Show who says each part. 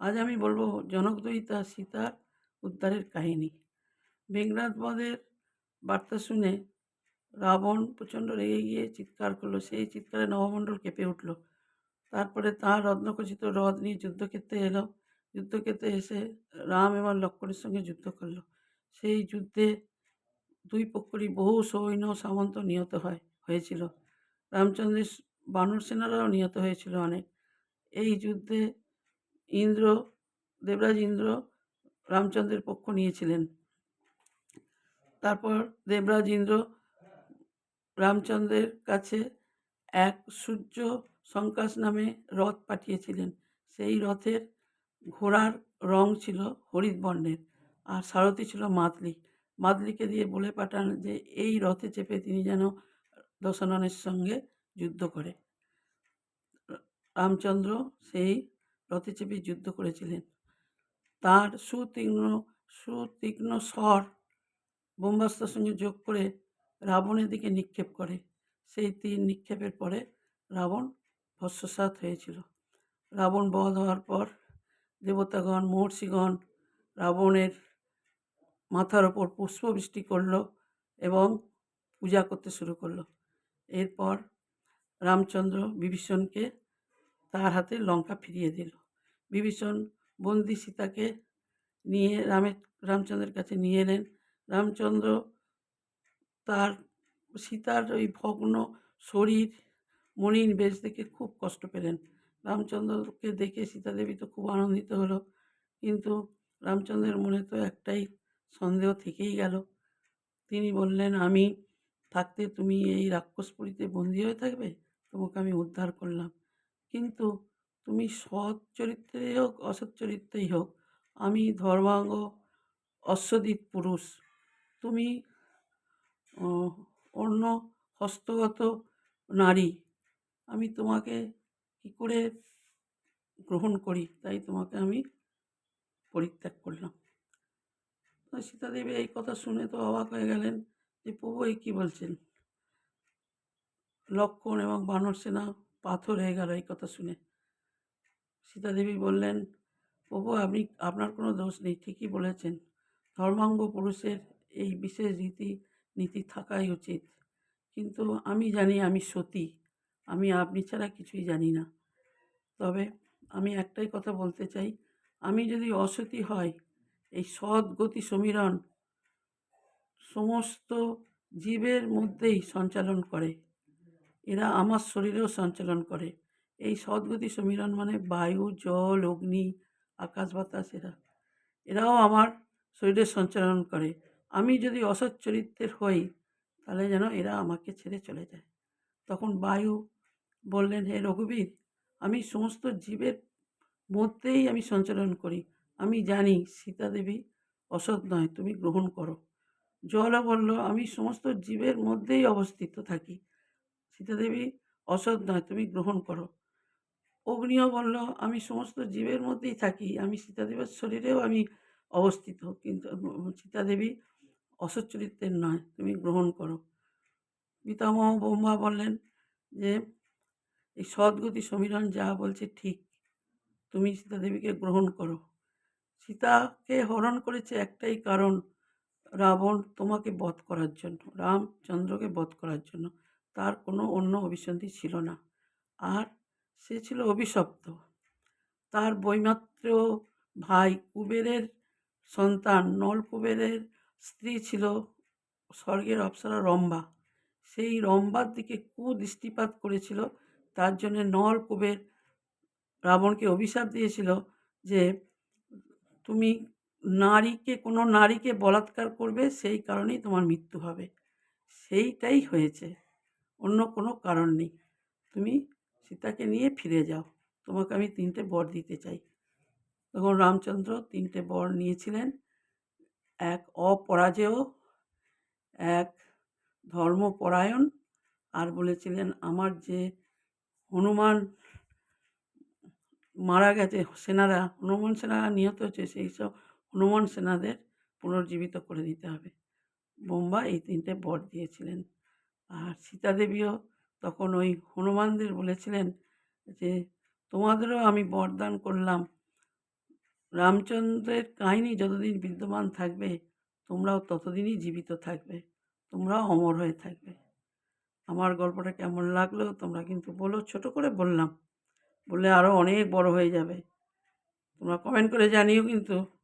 Speaker 1: আজ আমি বলব জনকদয়িতা সীতার উদ্ধারের কাহিনী। মেঘনাথ বধের বার্তা শুনে রাবণ প্রচণ্ড রেগে গিয়ে চিৎকার করল। সেই চিৎকারে নবমণ্ডল কেঁপে উঠল। তারপরে তাঁর রত্নখচিত রথ নিয়ে যুদ্ধক্ষেত্রে এলো। যুদ্ধক্ষেত্রে এসে রাম এবং লক্ষ্মণের সঙ্গে যুদ্ধ করল। সেই যুদ্ধে দুই পক্ষরই বহু সৈন্য সামন্ত নিহত হয়, হয়েছিল। রামচন্দ্রের বানর সেনারাও নিহত হয়েছিল অনেক। এই যুদ্ধে ইন্দ্র, দেবরাজ ইন্দ্র রামচন্দ্রের পক্ষ নিয়েছিলেন। তারপর দেবরাজ ইন্দ্র রামচন্দ্রের কাছে এক সূর্য সংকাশ নামে রথ পাঠিয়েছিলেন। সেই রথের ঘোড়ার রং ছিল হরিৎ বর্ণের আর সারথি ছিল মাতলি। মাতলিকে দিয়ে বলে পাঠান যে, এই রথে চেপে তিনি যেন দশননের সঙ্গে যুদ্ধ করে। রামচন্দ্র সেই রথে চেপে যুদ্ধ করেছিলেন। তার সুতীক্ষ্ণ সুতীক্ষ্ণ স্বর ব্রহ্মাস্ত্রের সঙ্গে যোগ করে রাবণের দিকে নিক্ষেপ করে। সেই তীর নিক্ষেপের পরে রাবণ ভস্মসাৎ হয়েছিল। রাবণ বধ হওয়ার পর দেবতাগণ, মহর্ষিগণ রাবণের মাথার ওপর পুষ্পবৃষ্টি করল এবং পূজা করতে শুরু করল। এরপর রামচন্দ্র বিভীষণকে তার হাতে লঙ্কা ফিরিয়ে দিল। বিভীষণ বন্দি সীতাকে নিয়ে রামের রামচন্দ্রের কাছে নিয়ে এলেন। রামচন্দ্র তার, সীতার ওই ভগ্ন শরীর মলিন বেশ দেখে খুব কষ্ট পেলেন। রামচন্দ্রকে দেখে সীতা দেবী তো খুব আনন্দিত হলো। কিন্তু রামচন্দ্রের মনে তো একটাই সন্দেহ থেকেই গেল। তিনি বললেন, আমি থাকতে তুমি এই রাক্ষসপুরীতে বন্দি হয়ে থাকবে? তোমাকে আমি উদ্ধার করলাম। কিন্তু তুমি সৎ চরিত্রেই হোক, অসৎ চরিত্রেই হোক, আমি ধর্মাঙ্গ অশ্বদিত পুরুষ। তুমি অন্য হস্তগত নারী। আমি তোমাকে কী করে গ্রহণ করি? তাই তোমাকে আমি পরিত্যাগ করলাম। সীতাদেবী এই কথা শুনে তো অবাক হয়ে গেলেন যে প্রভু এই কী বলছেন? লক্ষণ এবং বানর সেনা পাথর হয়ে গেল এই কথা শুনে। সীতাদেবী বললেন, প্রভু, আপনি, আপনার কোনো দোষ নেই, ঠিকই বলেছেন। ধর্মাঙ্গ পুরুষের এই বিশেষ রীতি নীতি থাকাই উচিত। কিন্তু আমি জানি আমি সতী। আমি, আপনি ছাড়া কিছুই জানি না। তবে আমি একটাই কথা বলতে চাই, আমি যদি অসতী হয় এই সৎ গতি সমীরণ সমস্ত জীবের মধ্যেই সঞ্চালন করে। এরা আমার শরীরেও সঞ্চালন করে। এই সদ্গতি সমীরণ মানে বায়ু, জল, অগ্নি, আকাশ, বাতাস, এরা। এরাও আমার শরীরে সঞ্চালন করে। আমি যদি অসৎ চরিত্রের হই, তাহলে যেন এরা আমাকে ছেড়ে চলে যায়। তখন বায়ু বললেন, হে রঘুবীর, আমি সমস্ত জীবের মধ্যেই আমি সঞ্চালন করি। আমি জানি সীতা দেবী অসৎ নয়, তুমি গ্রহণ করো। জলও বলল, আমি সমস্ত জীবের মধ্যেই অবস্থিত থাকি। সীতাদেবী অসৎ নয়, তুমি গ্রহণ করো। অগ্নিও বলল, আমি সমস্ত জীবের মধ্যেই থাকি, আমি সীতাদেবের শরীরেও আমি অবস্থিত, কিন্তু সীতাদেবী অসৎ চরিত্রের নয়, তুমি গ্রহণ করো। পিতামহ ব্রহ্মা বললেন যে, এই সদ্গতি সমীরণ যা বলছে ঠিক, তুমি সীতাদেবীকে গ্রহণ করো। সীতাকে হরণ করেছে একটাই কারণ, রাবণ তোমাকে বধ করার জন্য, রামচন্দ্রকে বধ করার জন্য। তার কোনো অন্য অভিসন্ধি ছিল না। আর সে ছিল অভিশপ্ত। তার বৈমাত্র ভাই কুবেরের সন্তান নল কুবেরের স্ত্রী ছিল স্বর্গের অপ্সরা রম্বা। সেই রম্বার দিকে কুদৃষ্টিপাত করেছিল। তার জন্যে নল কুবের রাবণকে অভিশাপ দিয়েছিল যে, তুমি নারীকে, কোনো নারীকে বলাৎকার করবে, সেই কারণেই তোমার মৃত্যু হবে। সেইটাই হয়েছে। অন্য কোনো কারণ নেই। তুমি সীতাকে নিয়ে ফিরে যাও। তোমাকে আমি তিনটে বর দিতে চাই। তখন রামচন্দ্র তিনটে বর নিয়েছিলেন। এক অপরাজেয়, এক ধর্মপরায়ণ। আর বলেছিলেন, আমার যে হনুমান মারা গেছে, সেনারা, হনুমান সেনারা নিহত হয়েছে, সেই সব হনুমান সেনাদের পুনর্জীবিত করে দিতে হবে। বোম্বা এই তিনটে বর দিয়েছিলেন। আর সীতাদেবীও তখন ওই হনুমানদের বলেছিলেন যে, তোমাদেরও আমি বরদান করলাম। রামচন্দ্রের কাহিনী যতদিন বিদ্যমান থাকবে, তোমরাও ততদিনই জীবিত থাকবে। তোমরাও অমর হয়ে থাকবে। আমার গল্পটা কেমন লাগল তোমরা কিন্তু বলো, ছোটো করে বললাম। বললে আরও অনেক বড় হয়ে যাবে। তোমরা কমেন্ট করে জানিও কিন্তু।